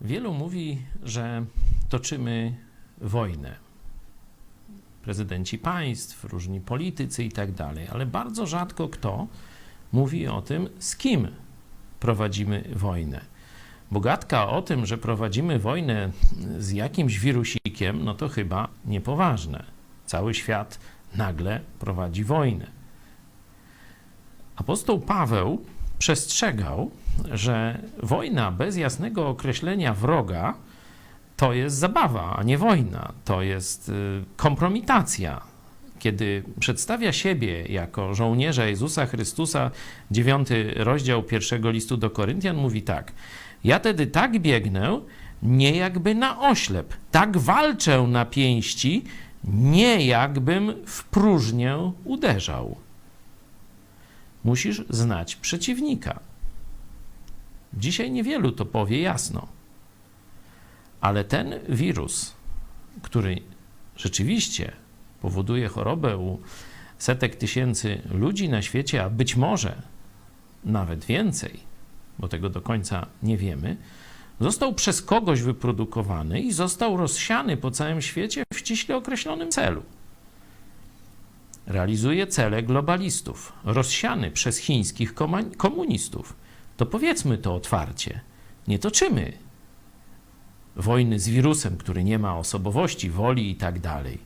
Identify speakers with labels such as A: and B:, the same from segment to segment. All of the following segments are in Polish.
A: Wielu mówi, że toczymy wojnę. Prezydenci państw, różni politycy i tak dalej, ale bardzo rzadko kto mówi o tym, z kim prowadzimy wojnę. Bogatka o tym, że prowadzimy wojnę z jakimś wirusikiem, no to chyba niepoważne. Cały świat nagle prowadzi wojnę. Apostoł Paweł przestrzegał, że wojna bez jasnego określenia wroga to jest zabawa, a nie wojna. To jest y, kompromitacja. Kiedy przedstawia siebie jako żołnierza Jezusa Chrystusa, dziewiąty rozdział pierwszego listu do Koryntian mówi tak: Ja tedy tak biegnę, nie jakby na oślep, tak walczę na pięści, nie jakbym w próżnię uderzał. Musisz znać przeciwnika. Dzisiaj niewielu to powie jasno. Ale ten wirus, który rzeczywiście powoduje chorobę u setek tysięcy ludzi na świecie, a być może nawet więcej, bo tego do końca nie wiemy, został przez kogoś wyprodukowany i został rozsiany po całym świecie w ściśle określonym celu. Realizuje cele globalistów, rozsiany przez chińskich komunistów. To powiedzmy to otwarcie. Nie toczymy wojny z wirusem, który nie ma osobowości, woli i tak dalej.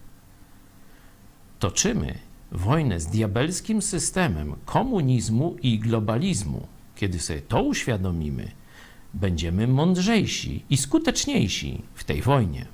A: Toczymy wojnę z diabelskim systemem komunizmu i globalizmu. Kiedy sobie to uświadomimy, będziemy mądrzejsi i skuteczniejsi w tej wojnie.